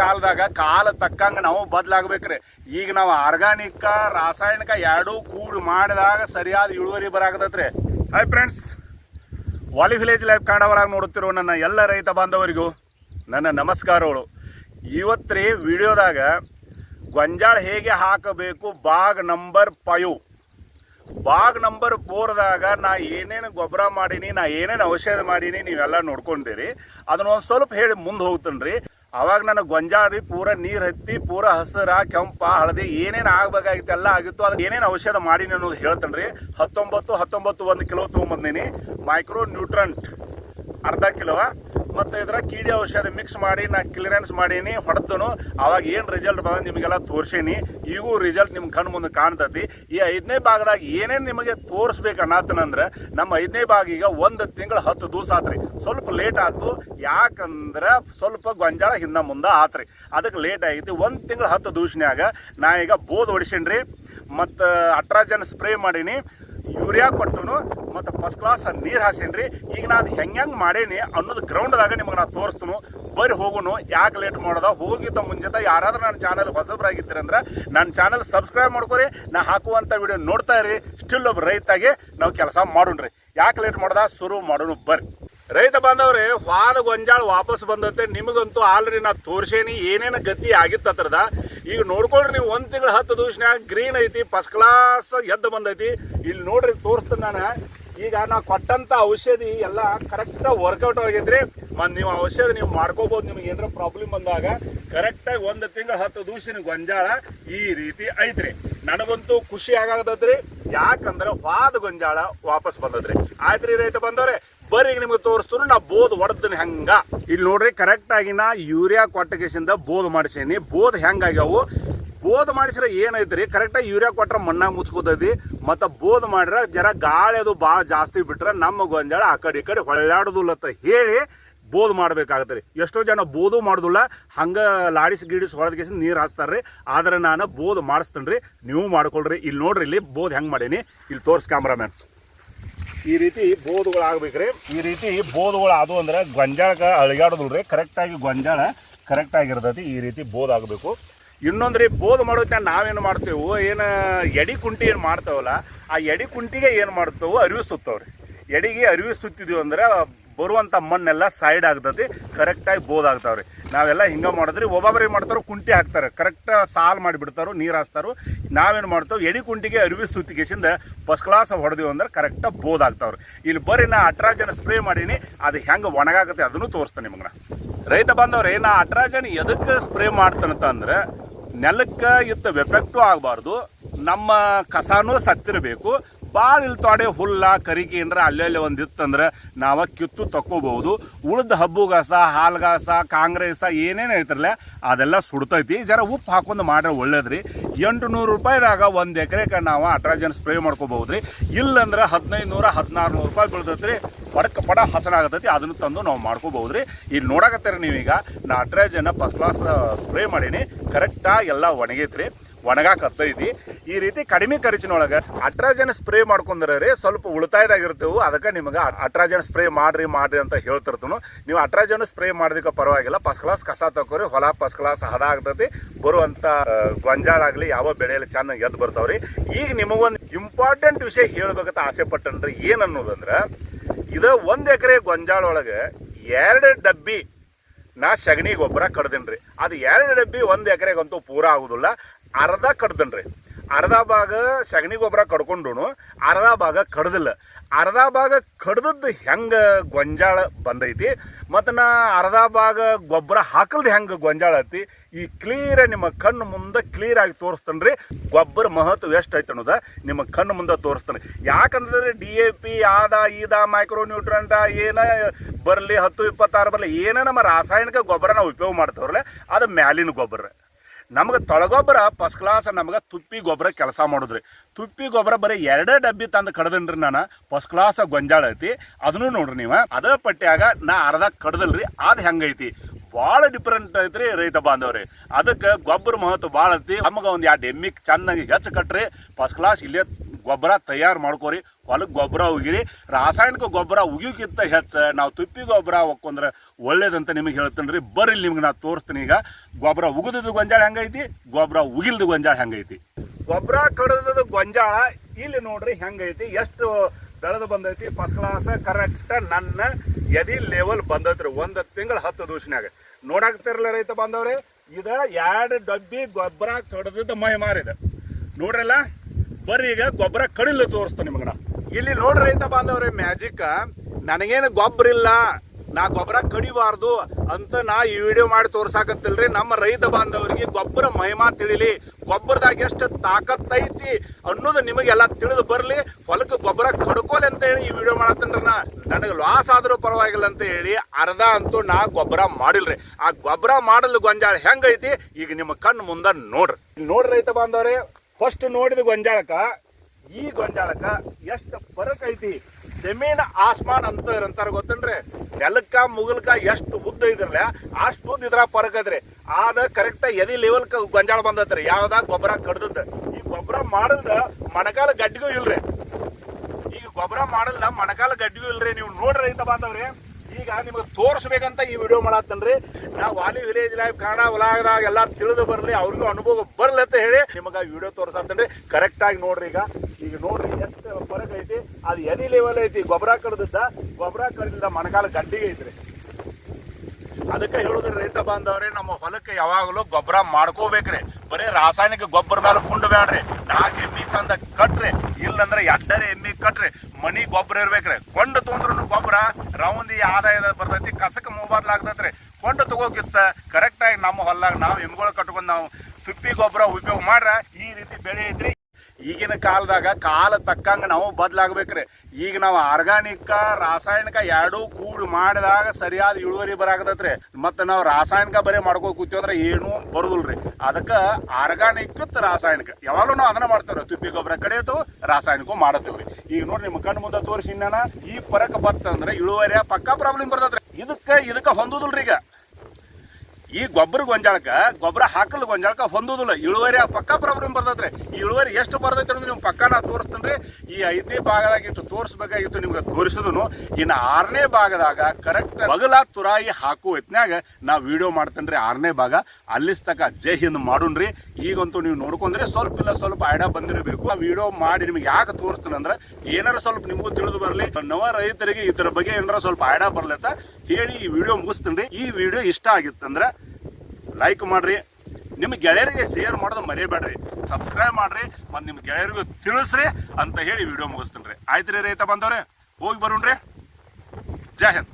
ಕಾಲದಾಗ ಕಾಲ ತಕ್ಕಂಗ ನಾವು ಬದಲಾಗ್ಬೇಕ್ರಿ. ಈಗ ನಾವು ಆರ್ಗಾನಿಕ, ರಾಸಾಯನಿಕ ಎರಡೂ ಕೂಡಿ ಮಾಡಿದಾಗ ಸರಿಯಾದ ಇಳುವರಿ ಬರಾಕತ್ರಿ hi friends Vali village life ಕಾಣವರಾಗಿ ನೋಡುತ್ತಿರೋ ನನ್ನ ಎಲ್ಲ ರೈತ ಬಾಂಧವರಿಗೂ ನನ್ನ ನಮಸ್ಕಾರಗಳು. ರೀ ವಿಡಿಯೋದಾಗ ಗೊಂಜಾಳ ಹೇಗೆ ಹಾಕಬೇಕು, bag number five bag number ಫೋರ್ದಾಗ ನಾ ಏನೇನು ಗೊಬ್ಬರ ಮಾಡೀನಿ, ನಾ ಏನೇನು ಔಷಧ ಮಾಡೀನಿ ನೀವೆಲ್ಲ ನೋಡ್ಕೊಂಡಿರಿ. ಅದನ್ನ ಒಂದು ಸ್ವಲ್ಪ ಹೇಳಿ ಮುಂದೆ ಹೋಗ್ತೇನೆ ಅವಾಗ ನನಗೆ ಗೊಂಜಾಳ ಪೂರ ನೀರು ಹತ್ತಿ, ಪೂರ ಹಸಿರ, ಕೆಂಪ, ಹಳದಿ, ಏನೇನು ಆಗ್ಬೇಕಾಗಿತ್ತು, ಎಲ್ಲ ಆಗಿತ್ತು. ಅದಕ್ಕೆ ಏನೇನು ಔಷಧ ಮಾಡೀನಿ ಅನ್ನೋದು ಹೇಳ್ತೇನೆ ರೀ. ಹತ್ತೊಂಬತ್ತು ಹತ್ತೊಂಬತ್ತು ಒಂದು ಕಿಲೋ ತೊಗೊಂಬಂದೀನಿ. ಮೈಕ್ರೋ ನ್ಯೂಟ್ರಂಟ್ ಅರ್ಧ ಕಿಲೋ. ಮತ್ತು ಇದರ ಕೀಡಿ ಔಷಧ ಮಿಕ್ಸ್ ಮಾಡಿ, ನಾ ಕ್ಲಿಯರೆನ್ಸ್ ಮಾಡೀನಿ ಹೊಡೆದನು ಅವಾಗ ಏನು ರಿಸಲ್ಟ್ ಬಂದ ನಿಮಗೆಲ್ಲ ತೋರಿಸೀನಿ. ಈಗೂ ರಿಸಲ್ಟ್ ನಿಮ್ಮ ಕಣ್ಣು ಮುಂದೆ ಕಾಣ್ತತಿ. ಈ ಐದನೇ ಭಾಗದಾಗ ಏನೇನು ನಿಮಗೆ ತೋರಿಸ್ಬೇಕು ಅನ್ನಾತನಂದ್ರೆ ನಮ್ಮ ಐದನೇ ಭಾಗ ಈಗ ಒಂದು ತಿಂಗಳು ಹತ್ತು ದಿವಸ ಆತ್ರಿ. ಸ್ವಲ್ಪ ಲೇಟ್ ಆಯ್ತು ಯಾಕಂದ್ರೆ ಸ್ವಲ್ಪ ಗೊಂಜಾಳ ಹಿಂದ ಮುಂದೆ ಆತ್ರಿ. ಅದಕ್ಕೆ ಲೇಟ್ ಆಗಿತ್ತು ಒಂದು ತಿಂಗಳು ಹತ್ತು ದಿವಸನ್ಯಾಗ ನಾ ಈಗ ಬೋದ್ ಹೊಡಿಸೀನಿ ಮತ್ತು ಅಟ್ರಾಜನ್ ಸ್ಪ್ರೇ ಮಾಡೀನಿ. ಯೂರಿಯಾ ಕೊಟ್ಟನು ಮತ್ತು ಫಸ್ಟ್ ಕ್ಲಾಸ್ ನೀರು ಹಾಸೇನ್ರಿ ಈಗ ನಾನು ಹೆಂಗೆ ಹೆಂಗೆ ಮಾಡೇನಿ ಅನ್ನೋದು ಗ್ರೌಂಡ್ದಾಗ ನಿಮಗೆ ನಾನು ತೋರಿಸ್ತನು. ಬರೀ ಹೋಗುನು, ಯಾಕೆ ಲೇಟ್ ಮಾಡೋದ? ಹೋಗಿದ್ದ ಮುಂಚೆ ಯಾರಾದರೂ ನನ್ನ ಚಾನಲ್ ಹೊಸಬ್ರಾಗಿದ್ದೀರಂದ್ರೆ, ನನ್ನ ಚಾನಲ್ ಸಬ್ಸ್ಕ್ರೈಬ್ ಮಾಡ್ಕೊರಿ. ನಾ ಹಾಕುವಂಥ ವಿಡಿಯೋ ನೋಡ್ತಾ ಇರಿ. ಸ್ಟಿಲ್ ಒಬ್ಬ ರೈತಾಗೆ ನಾವು ಕೆಲಸ ಮಾಡೋಣ್ರಿ. ಯಾಕೆ ಲೇಟ್ ಮಾಡೋದ? ಶುರು ಮಾಡೋಣ, ಬರ್ರಿ. ರೈತ ಬಾಂಧವ್ರೆ ಹ್ವಾದ ಗೊಂಜಾಳ ವಾಪಸ್ ಬಂದಂತೆ ನಿಮಗಂತೂ ಆಲ್ರೆಡಿ ನಾ ತೋರ್ಸೇನಿ, ಏನೇನು ಗತಿ ಆಗಿತ್ತು ಹತ್ರದ. ಈಗ ನೋಡ್ಕೊಳ್ರಿ ನೀವು ಒಂದು ತಿಂಗಳ ಹತ್ತು ದಿವಸನ್ಯಾಗ ಗ್ರೀನ್ ಐತಿ ಫಸ್ಟ್ ಕ್ಲಾಸ್ ಎದ್ದು ಬಂದೈತಿ. ಇಲ್ಲಿ ನೋಡ್ರಿ ತೋರಿಸ್ತೇನೆ ನಾನು. ಈಗ ನಾ ಕೊಟ್ಟಂತ ಔಷಧಿ ಎಲ್ಲ ಕರೆಕ್ಟ್ ವರ್ಕೌಟ್ ಆಗೈತ್ರಿ ಮತ್ತು ನೀವು ಔಷಧಿ ನೀವು ಮಾಡ್ಕೋಬಹುದು ನಿಮ್ಗೆ ಏನಾರ ಪ್ರಾಬ್ಲಮ್ ಬಂದಾಗ ಕರೆಕ್ಟಾಗಿ ಒಂದು ತಿಂಗಳ ಹತ್ತು ದಿವಸನ ಗೊಂಜಾಳ ಈ ರೀತಿ ಐತ್ರಿ. ನನಗಂತೂ ಖುಷಿ ಆಗದ್ರಿ ಯಾಕಂದ್ರೆ ವಾದ ಗೊಂಜಾಳ ವಾಪಸ್ ಬಂದದ್ರಿ. ಆಯ್ತ್ರಿ ರೈತ ಬಂದವ್ರೆ ಬರ್ರಿ ಈಗ ನಿಮ್ಗೆ ತೋರಿಸ್ತು ನಾ ಬೋದ್ ಹೊಡ್ತೀನಿ ಹಂಗ. ಇಲ್ಲಿ ನೋಡ್ರಿ ಕರೆಕ್ಟ್ ಆಗಿ ನಾ ಯೂರಿಯಾ ಕೊಟ್ಟಗೇಸಿಂದ ಬೋದ್ ಮಾಡಿಸೇನಿ. ಬೋದ್ ಹೆಂಗಾಗ್ಯಾವು ಬೋದ್ ಮಾಡಿಸಿರ ಏನೈತ್ರಿ? ಕರೆಕ್ಟಾಗಿ ಯೂರಿಯಾ ಕೊಟ್ರೆ ಮಣ್ಣಾಗ ಮುಚ್ಕೋತೈತಿ. ಮತ್ತು ಬೋದ್ ಮಾಡ್ರೆ ಜರ ಗಾಳಿ ಅದು ಭಾಳ ಜಾಸ್ತಿ ಬಿಟ್ರೆ ನಮ್ಮ ಗೊಂಜಾಳ ಆ ಕಡೆ ಈ ಕಡೆ ಹೊಳ್ಳಾಡುದಿಲ್ಲತ್ತ ಹೇಳಿ ಬೋದ್ ಮಾಡ್ಬೇಕಾಗತ್ತೆ ರೀ. ಎಷ್ಟೋ ಜನ ಬೋದು ಮಾಡೋದಿಲ್ಲ. ಹಂಗೆ ಲಾಡಿಸ್ ಗಿಡಿಸ್ ಹೊಡೆದ ನೀರು ಹಾಸ್ತಾರ್ರಿ. ಆದ್ರೆ ನಾನು ಬೋದ್ ಮಾಡಿಸ್ತೇನೆ ರೀ. ನೀವು ಮಾಡ್ಕೊಳ್ರಿ. ಇಲ್ಲಿ ನೋಡ್ರಿ, ಇಲ್ಲಿ ಬೋದ್ ಹೆಂಗೆ ಮಾಡೀನಿ. ಇಲ್ಲಿ ತೋರ್ಸ್ ಕ್ಯಾಮ್ರಾಮ್ಯಾನ್ ಈ ರೀತಿ ಬೋಧಗಳು ಆಗ್ಬೇಕ್ರಿ ಈ ರೀತಿ ಬೋಧಗಳು ಅದು ಅಂದ್ರೆ ಗೊಂಜಾಳಕ್ಕೆ ಅಳಿಗಾಡೋದಿಲ್ಲ ರೀ ಕರೆಕ್ಟಾಗಿ ಗೊಂಜಾಳ ಕರೆಕ್ಟ್ ಆಗಿರ್ತೈತಿ. ಈ ರೀತಿ ಬೋಧ ಆಗಬೇಕು. ಇನ್ನೊಂದ್ರಿ ಬೋಧ ಮಾಡೋದ್ನ ನಾವೇನು ಮಾಡ್ತೇವೆ? ಏನು ಎಡಿ ಕುಂಟಿ ಏನು ಮಾಡ್ತೇವಲ್ಲ, ಆ ಎಡಿ ಕುಂಟಿಗೆ ಏನು ಮಾಡ್ತೇವೆ? ಅರಿವಿ ಸುತ್ತವ್ರಿ. ಎಡಿಗೆ ಅರಿವು ಸುತ್ತಿದ್ವಿ ಅಂದ್ರೆ ಬರುವಂಥ ಮಣ್ಣೆಲ್ಲ ಸೈಡ್ ಆಗ್ತೈತಿ. ಕರೆಕ್ಟಾಗಿ ಬೋಧ ಆಗ್ತಾವ್ರಿ. ನಾವೆಲ್ಲ ಹಿಂಗೆ ಮಾಡಿದ್ರಿ ಒಬ್ಬೊಬ್ಬರು ಏನು ಮಾಡ್ತಾರೋ ಕುಂಟಿ ಹಾಕ್ತಾರೆ. ಕರೆಕ್ಟ್ ಸಾಲ್ ಮಾಡಿಬಿಡ್ತಾರೋ, ನೀರು ಹಾಸ್ತಾರೋ, ನಾವೇನು ಮಾಡ್ತೇವೆ? ಎಡಿ ಕುಂಟಿಗೆ ಅರಿವಿ ಸುತ್ತಿಗೆಸಿಂದ ಫಸ್ಟ್ ಕ್ಲಾಸ್ ಹೊಡೆದಿವಿ ಅಂದ್ರೆ ಕರೆಕ್ಟಾಗಿ ಬೋದ್ ಆಗ್ತಾವ್ರಿ ಇಲ್ಲಿ ಬರ್ರಿ, ನಾ ಅಟ್ರಾಜನ್ ಸ್ಪ್ರೇ ಮಾಡೀನಿ. ಅದು ಹೆಂಗೆ ಒಣಗಾಕತ್ತೆ ಅದನ್ನು ತೋರಿಸ್ತೇನೆ ನಿಮ್ಗೆ ರೈತ ಬಂದವ್ರೆ ನಾ ಅಟ್ರಾಜನ್ ಎದಕ್ಕೆ ಸ್ಪ್ರೇ ಮಾಡ್ತಾನಂತಂದ್ರೆ ನೆಲಕ್ಕೆ ಇತ್ತು ಎಫೆಕ್ಟು ಆಗಬಾರ್ದು. ನಮ್ಮ ಕಸಾನೂ ಸತ್ತಿರಬೇಕು. ಭಾಳ ಇಲ್ಲಿ ತೊಡೆ ಹುಲ್ಲ ಕರಿಕೆ ಏನರ ಅಲ್ಲೇ ಒಂದು ಇತ್ತಂದ್ರೆ ನಾವು ಕಿತ್ತು ತಕ್ಕೋಬಹುದು. ಉಳ್ದ ಹಬ್ಬುಗಾಸ, ಹಾಲ್ಗಾಸ ಕಾಂಗ್ರೆಸ ಏನೇನು ಐತ್ರಲ್ಲ, ಅದೆಲ್ಲ ಸುಡ್ತೈತಿ. ಜರ ಉಪ್ಪು ಹಾಕೊಂಡು ಮಾಡ್ರೆ ಒಳ್ಳೇದ್ರಿ. ಎಂಟು ನೂರು ರೂಪಾಯಿದಾಗ ಒಂದು ಎಕರೆಗೆ ನಾವು ಅಟ್ರಾಜನ್ ಸ್ಪ್ರೇ ಮಾಡ್ಕೋಬಹುದು ರೀ ಇಲ್ಲಂದ್ರೆ ಹದಿನೈದು ನೂರ ಹದಿನಾರು ನೂರು ರೂಪಾಯಿ ಬೀಳ್ತೈತ್ರಿ. ಪಡಕ್ ಪಡ ಹಸನಾಗತೈತಿ ಅದನ್ನು ತಂದು ನಾವು ಮಾಡ್ಕೋಬಹುದು ರೀ ಇಲ್ಲಿ ನೋಡಕತ್ತೀರಿ ನೀವೀಗ. ನಾ ಅಟ್ರಾಜನ್ನ ಫಸ್ಟ್ ಕ್ಲಾಸ್ ಸ್ಪ್ರೇ ಮಾಡೀನಿ. ಕರೆಕ್ಟಾಗಿ ಎಲ್ಲ ಒಣಗೈತ್ರಿ. ಒಣಗಾಕತ್ತೈತಿ ಈ ರೀತಿ ಕಡಿಮೆ ಖರ್ಚಿನೊಳಗೆ ಅಟ್ರಾಜನ್ ಸ್ಪ್ರೇ ಮಾಡ್ಕೊಂಡ್ರೆ ರೀ ಸ್ವಲ್ಪ ಉಳಿತಾಯದಾಗಿರ್ತೇವೆ. ಅದಕ್ಕೆ ನಿಮಗೆ ಅಟ್ರಾಜನ್ ಸ್ಪ್ರೇ ಮಾಡ್ರಿ ಮಾಡ್ರಿ ಅಂತ ಹೇಳ್ತಿರ್ತನು ನೀವು ಅಟ್ರಾಜನ್ ಸ್ಪ್ರೇ ಮಾಡೋದಕ್ಕೆ ಪರವಾಗಿಲ್ಲ. ಫಸ್ಟ್ ಕ್ಲಾಸ್ ಕಸ ತಕೋರಿ ಹೊಲ ಫಸ್ಟ್ ಕ್ಲಾಸ್ ಹದ ಆಗ್ತೈತಿ. ಬರುವಂತ ಗೊಂಜಾಳ ಆಗಲಿ ಯಾವ ಬೆಳೆಯಲ್ಲಿ ಚೆನ್ನಾಗಿ ಎದ್ದು ಬರ್ತಾವ್ರಿ. ಈಗ ನಿಮಗೊಂದು ಇಂಪಾರ್ಟೆಂಟ್ ವಿಷಯ ಹೇಳ್ಬೇಕಂತ ಆಸೆ ಪಟ್ಟನ್ರಿ. ಏನ್ ಅನ್ನೋದಂದ್ರೆ ಇದ ಒಂದು ಎಕರೆ ಗೊಂಜಾಳ ಒಳಗೆ ಎರಡು ಡಬ್ಬಿ ನಾ ಸಗಣಿ ಗೊಬ್ಬರ ಕಡ್ದೇನ್ರಿ. ಅದು ಎರಡು ಡಬ್ಬಿ ಒಂದು ಎಕರೆಗಂತೂ ಪೂರ ಆಗುದಿಲ್ಲ. ಅರ್ಧ ಕಡ್ದನ್ರಿ. ಅರ್ಧ ಭಾಗ ಸಗಣಿ ಗೊಬ್ಬರ ಕಡ್ಕೊಂಡು ಅರ್ಧ ಭಾಗ ಕಡ್ದಿಲ್ಲ. ಅರ್ಧ ಭಾಗ ಕಡ್ದದ್ದು ಹೆಂಗೆ ಗೊಂಜಾಳ ಬಂದೈತಿ, ಮತ್ತು ನಾ ಅರ್ಧ ಭಾಗ ಗೊಬ್ಬರ ಹಾಕಲ್ದು ಹೆಂಗೆ ಗೊಂಜಾಳ ಐತಿ, ಈ ಕ್ಲಿಯರ್ ನಿಮ್ಮ ಕಣ್ಣು ಮುಂದೆ ಕ್ಲಿಯರ್ ಆಗಿ ತೋರಿಸ್ತಾನೆ ರೀ ಗೊಬ್ಬರ ಮಹತ್ವ ಎಷ್ಟು ಐತೆ ಅನ್ನೋದ ನಿಮ್ಮ ಕಣ್ಣು ಮುಂದೆ ತೋರಿಸ್ತಾನೆ ಯಾಕಂದ್ರೆ ಡಿ ಎ ಪಿ ಆದ, ಈದ ಮೈಕ್ರೋ ನ್ಯೂಟ್ರಂಟ ಏನ ಬರಲಿ ಹತ್ತು ಇಪ್ಪತ್ತಾರು ಬರಲಿ, ಏನೇ ನಮ್ಮ ರಾಸಾಯನಿಕ ಗೊಬ್ಬರ ನಾವು ಉಪಯೋಗ ಮಾಡ್ತೇವ್ರಲ್ಲ, ಅದು ಮ್ಯಾಲಿನ ಗೊಬ್ಬರ ನಮ್ಗೆ ತೊಳಗೊಬ್ಬರ ಫಸ್ಟ್ ಕ್ಲಾಸ್ ನಮಗೆ ತುಪ್ಪಿ ಗೊಬ್ಬರ ಕೆಲಸ ಮಾಡಿದ್ರಿ. ತುಪ್ಪಿ ಗೊಬ್ಬರ ಬರೀ ಎರಡೇ ಡಬ್ಬಿ ತಂದು ಕಡ್ದನ್ರಿ ನಾನು. ಫಸ್ಟ್ ಕ್ಲಾಸ್ ಗೊಂಜಾಳ ಐತಿ. ಅದನ್ನು ನೋಡ್ರಿ ನೀವು. ಅದ ಪಟ್ಟಿಯಾಗ ನಾ ಅರ್ಧ ಕಡ್ದಲ್ರಿ. ಅದು ಹೆಂಗೈತಿ? ಭಾಳ ಡಿಫ್ರೆಂಟ್ ಐತ್ರಿ ರೈತ ಬಾಂಧವ್ರಿ. ಅದಕ್ಕೆ ಗೊಬ್ಬರ ಮಹತ್ವ ಭಾಳ ಐತಿ. ನಮಗೆ ಒಂದು ಎರಡು ಎಮ್ಮಿಗೆ ಚೆನ್ನಾಗಿ ಹೆಚ್ಚು ಕಟ್ರಿ. ಫಸ್ಟ್ ಕ್ಲಾಸ್ ಇಲ್ಲೇ ಗೊಬ್ಬರ ತಯಾರು ಮಾಡ್ಕೋರಿ ಹೊಲಕ್ಕೆ ಗೊಬ್ಬರ ಉಗಿರಿ, ರಾಸಾಯನಿಕ ಗೊಬ್ಬರ ಉಗಿಯೋಕ್ಕಿಂತ ಹೆಚ್ಚ ನಾವು ತುಪ್ಪಿ ಗೊಬ್ಬರ ಒಕ್ಕೊಂದ್ರೆ ಒಳ್ಳೇದಂತ ನಿಮಗೆ ಹೇಳ್ತೇನೆ ರೀ ಬರ್ರಿ ನಿಮ್ಗೆ ನಾ ತೋರಿಸ್ತೀನಿ ಈಗ. ಗೊಬ್ಬರ ಉಗಿದ ಗೊಂಜಾಳ ಹೆಂಗೈತಿ ಗೊಬ್ಬರ ಉಗಿಲ್ದ ಗೊಂಜಾಳ ಹೆಂಗೈತಿ ಗೊಬ್ಬರ ಕಡದ ಗೊಂಜಾಳ, ಇಲ್ಲಿ ನೋಡ್ರಿ ಹೆಂಗೈತಿ ಎಷ್ಟು ಬೆಳೆದು ಬಂದೈತಿ? ಫಸ್ಟ್ ಕ್ಲಾಸ್ ಕರೆಕ್ಟ್ ನನ್ನ ಎದಿ ಲೆವೆಲ್ ಬಂದೈತ್ರಿ. ಒಂದು ತಿಂಗಳು ಹತ್ತು ದಿವಸನ್ಯಾಗ. ನೋಡಾಕ್ತಿರ್ಲ ರೈತ ಬಂದವ್ರಿ ಇದ ಎರಡು ಡಬ್ಬಿ ಗೊಬ್ಬರ ಕಡದ ಮೈ ಮಾರಿದ. ನೋಡ್ರಲ್ಲ ಬರ್ರಿ ಈಗ ಗೊಬ್ಬರ ಕಡಿಲ್ಲ ತೋರಿಸ್ತಾನೆ ನಿಮಗ ಇಲ್ಲಿ ನೋಡ್ರಿ ರೈತ ಬಾಂಧವ್ರೆ ಮ್ಯಾಜಿಕ್. ನನಗೇನು ಗೊಬ್ಬರ ಇಲ್ಲ ನಾ ಗೊಬ್ಬರ ಕಡಿಬಾರ್ದು ಅಂತ ನಾ ಈ ವಿಡಿಯೋ ಮಾಡಿ ತೋರ್ಸಾಕತ್ತಿಲ್ರಿ. ನಮ್ಮ ರೈತ ಬಾಂಧವರಿಗೆ ಗೊಬ್ಬರ ಮಹಿಮಾ ತಿಳಿಲಿ. ಗೊಬ್ಬರದಾಗ ಎಷ್ಟು ತಾಕತ್ತೈತಿ ಅನ್ನೋದು ನಿಮಗೆಲ್ಲ ತಿಳಿದು ಬರಲಿ. ಹೊಲಕ್ಕೆ ಗೊಬ್ಬರ ಕಡ್ಕೋಲಿ ಅಂತ ಹೇಳಿ ಈ ವಿಡಿಯೋ ಮಾಡತ್ತನ್ರಿ ನಾ. ನನಗೆ ಲಾಸ್ ಆದರೂ ಪರವಾಗಿಲ್ಲ ಅಂತ ಹೇಳಿ ಅರ್ಧ ಅಂತೂ ನಾ ಗೊಬ್ಬರ ಮಾಡಿಲ್ರಿ. ಆ ಗೊಬ್ಬರ ಮಾಡಲು ಗೊಂಜಾಳ ಹೆಂಗೈತಿ ಈಗ ನಿಮ್ಮ ಕಣ್ಣು ಮುಂದೆ ನೋಡ್ರಿ. ನೋಡ್ರಿ ರೈತ ಬಾಂಧವ್ರೆ ಫಸ್ಟ್ ನೋಡಿದ ಗೊಂಜಾಳಕ್ಕ, ಈ ಗೊಂಜಾಳಕ್ಕ ಎಷ್ಟು ಫರಕ್ ಐತಿ? ಜಮೀನ್ ಆಸ್ಮಾನ್ ಅಂತ ಅಂತಾರ ಗೊತ್ತೇನ್ರಿ? ನೆಲಕ್ಕ, ಮುಗಲ್ಕ ಎಷ್ಟು ಉದ್ದ ಇದ್ರಲ್ಲ ಅಷ್ಟು ಉದ್ದ ಇದ್ರ ಫರಕ್ ಐತ್ರಿ. ಆದ ಕರೆಕ್ಟ್ ಎದಿ ಲೆವೆಲ್ ಗೊಂಜಾಳ ಬಂದತ್ರಿ ಯಾವ್ದಾಗ ಗೊಬ್ಬರ ಕಡ್ದದ ಈ ಗೊಬ್ಬರ ಮಾಡಲ್ದ ಮಣಕಾಲ ಗಡ್ಡಿಗೂ ಇಲ್ರಿ. ಈಗ ಗೊಬ್ಬರ ಮಾಡಲ್ದ ಮಣಕಾಲ ಗಡ್ಡಿಗೂ ಇಲ್ರಿ, ನೀವು ನೋಡ್ರಿ ರೈತ ಬಾಂಧವ್ರಿ. ಈಗ ನಿಮಗೆ ತೋರಿಸ್ಬೇಕಂತ ಈ ವಿಡಿಯೋ ಮಾಡತ್ತನ್ರಿ. ನಾ ವಾಲಿ ವಿಲೇಜ್ ಲೈಫ್ ಕನ್ನಡ ಒಳಗದಾಗ ಎಲ್ಲ ತಿಳಿದು ಬರಲಿ, ಅವ್ರಿಗೂ ಅನುಭವ ಬರಲಿ ಅಂತ ಹೇಳಿ ನಿಮಗೆ ವಿಡಿಯೋ ತೋರ್ಸತ್ತನ್ರಿ. ಕರೆಕ್ಟ್ ಆಗಿ ನೋಡ್ರಿ ಈಗ. ಈಗ ನೋಡ್ರಿ ಎಷ್ಟು ಫರಕ್ ಐತಿ. ಅದು ಎನಿ ಲೆವೆಲ್ ಐತಿ ಗೊಬ್ಬರ ಕಡ್ದಿದ್ದ ಗೊಬ್ಬರ ಕಡ್ದಿದ್ದ ಮಣಕಾಲ ಗಡ್ಡಿಗೆ ಐತ್ರಿ. ಅದಕ್ಕೆ ಹೇಳುದ್ರಿ, ರೈತ ಬಾಂಧವ್ರಿ, ನಮ್ಮ ಹೊಲಕ್ಕೆ ಯಾವಾಗಲೂ ಗೊಬ್ಬರ ಮಾಡ್ಕೋಬೇಕ್ರಿ. ಬರೀ ರಾಸಾಯನಿಕ ಗೊಬ್ಬರ ಮೇಲೆ ಕುಂಡು ಬೇಡ್ರಿ ನಾಲ್ಕು ಎಮ್ಮಿ ತಂದ ಕಟ್ರಿ. ಇಲ್ಲಂದ್ರೆ ಎಡ್ಡರೆ ಎಮ್ಮಿ ಕಟ್ರಿ. ಮನಿ ಗೊಬ್ಬರ ಇರ್ಬೇಕ್ರಿ. ಕೊಂಡು ತೊಂದ್ರೂ ಗೊಬ್ಬರ ರೌಂದಿ ಆದಾಯ ಬರ್ತೈತಿ ಕಸಕ್ಕೆ ಮೂಬಾರ್ಲಾಗ್ತೈತ್ರಿ ಕೊಂಡು ತಗೋಕಿತ್ತ ಕರೆಕ್ಟಾಗಿ ನಮ್ಮ ಹೊಲ್ದಾಗ ನಾವು ಎಮ್ಗಳು ಕಟ್ಕೊಂಡು ನಾವು ತುಪ್ಪಿ ಗೊಬ್ಬರ ಉಪಯೋಗ ಮಾಡ್ರ. ಈ ರೀತಿ ಬೆಳೆ ಐತ್ರಿ ಈಗಿನ ಕಾಲದಾಗ ಕಾಲ ತಕ್ಕಂಗ ನಾವು ಬದಲಾಗ್ಬೇಕ್ರಿ. ಈಗ ನಾವು ಆರ್ಗಾನಿಕ್, ರಾಸಾಯನಿಕ ಎರಡೂ ಕೂಡಿ ಮಾಡಿದಾಗ ಸರಿಯಾದ ಇಳುವರಿ ಬರಾಕತೈತ್ರಿ ಮತ್ತೆ ನಾವು ರಾಸಾಯನಿಕ ಬರೀ ಮಾಡ್ಕೋ ಕೂತೀವಿ ಅಂದ್ರೆ ಏನೂ ಬರುದಿಲ್ರಿ. ಅದಕ್ಕೆ ಆರ್ಗಾನಿಕ್ ರಾಸಾಯನಿಕ. ಯಾವಾಗಲೂ ನಾವು ಅದನ್ನ ಮಾಡ್ತೇವ್ರಿ. ತುಪ್ಪಿ ಗೊಬ್ಬರ ಕಡಿಯೋದು ರಾಸಾಯನಿಕ ಮಾಡತ್ತೇವ್ರಿ. ಈಗ ನೋಡ್ರಿ ನಿಮ್ಮ ಕಣ್ಣು ಮುಂದೆ ತೋರಿಸಿ ಈ ಪರಕ್ ಬರ್ತಂದ್ರೆ ಇಳುವರಿಯ ಪಕ್ಕಾ ಪ್ರಾಬ್ಲಮ್ ಬರ್ತೈತ್ರಿ. ಇದಕ್ಕೆ ಇದಕ್ಕೆ ಹೊಂದುದಿಲ್ರಿ ಈಗ. ಈ ಗೊಬ್ಬರ ಗೊಂಜಾಳಕ ಗೊಬ್ಬರ ಹಾಕಲ್ ಗೊಂಜಾಳಕ ಹೊಂದುದಿಲ್ಲ. ಇಳುವರಿ ಪಕ್ಕ ಪ್ರಾಬ್ಲಮ್ ಬರ್ತೈತ್ರಿ. ಇಳುವರಿ ಎಷ್ಟು ಬರ್ತೈತೆ ಅಂದ್ರೆ ನೀವು ಪಕ್ಕ ನಾ ತೋರಿಸ್ತೇನೆ ಈ ಐದನೇ ಭಾಗದಾಗ ಇಟ್ಟು ತೋರಿಸ್ಬೇಕಾಗಿತ್ತು ನಿಮ್ಗೆ ತೋರಿಸಿದನು. ಇನ್ನು ಆರನೇ ಭಾಗದಾಗ ಕರೆಕ್ಟ್ ಬಗಲ ತುರಾಯಿ ಹಾಕು ಹೊತ್ನ್ಯಾಗ ನಾ ವಿಡಿಯೋ ಮಾಡ್ತೇನೆ ಆರನೇ ಭಾಗ. ಅಲ್ಲಿಸ್ತಕ ಜೈ ಹಿಂದ್ ಮಾಡುನ್ರಿ ಈಗಂತೂ ನೀವು ನೋಡ್ಕೊಂಡ್ರೆ ಸ್ವಲ್ಪ ಇಲ್ಲ, ಸ್ವಲ್ಪ ಐಡಿಯಾ ಬಂದಿರಬೇಕು. ಆ ವಿಡಿಯೋ ಮಾಡಿ ನಿಮ್ಗೆ ಯಾಕೆ ತೋರಿಸ್ತೇನೆ ಅಂದ್ರೆ ಏನಾರ ಸ್ವಲ್ಪ ನಿಮಗೂ ತಿಳಿದು ಬರಲಿ. ನವ ರೈತರಿಗೆ ಇದರ ಬಗ್ಗೆ ಏನಾರ ಸ್ವಲ್ಪ ಐಡಿಯಾ ಬರ್ಲಿ ಅಂತ ಹೇಳಿ ಈ ವಿಡಿಯೋ ಮುಗಿಸ್ತೀನಿ. ಈ ವಿಡಿಯೋ ಇಷ್ಟ ಆಗಿತ್ತಂದ್ರೆ ಲೈಕ್ ಮಾಡ್ರಿ. ನಿಮ್ಮ ಗೆಳೆಯರಿಗೆ ಶೇರ್ ಮಾಡೋದು ಮರಿಬೇಡ್ರಿ. ಸಬ್ಸ್ಕ್ರೈಬ್ ಮಾಡ್ರಿ. ಮತ್ತು ನಿಮ್ಮ ಗೆಳೆಯರಿಗೂ ತಿಳಿಸ್ರಿ ಅಂತ ಹೇಳಿ ವಿಡಿಯೋ ಮುಗಿಸ್ತೀನಿ ರೀ. ಆಯ್ತು ರೀ ರೈತ ಬಂದವ್ರೆ ಹೋಗಿ ಬರೋಣ್ರಿ. ಜೈ ಹಿಂದ್.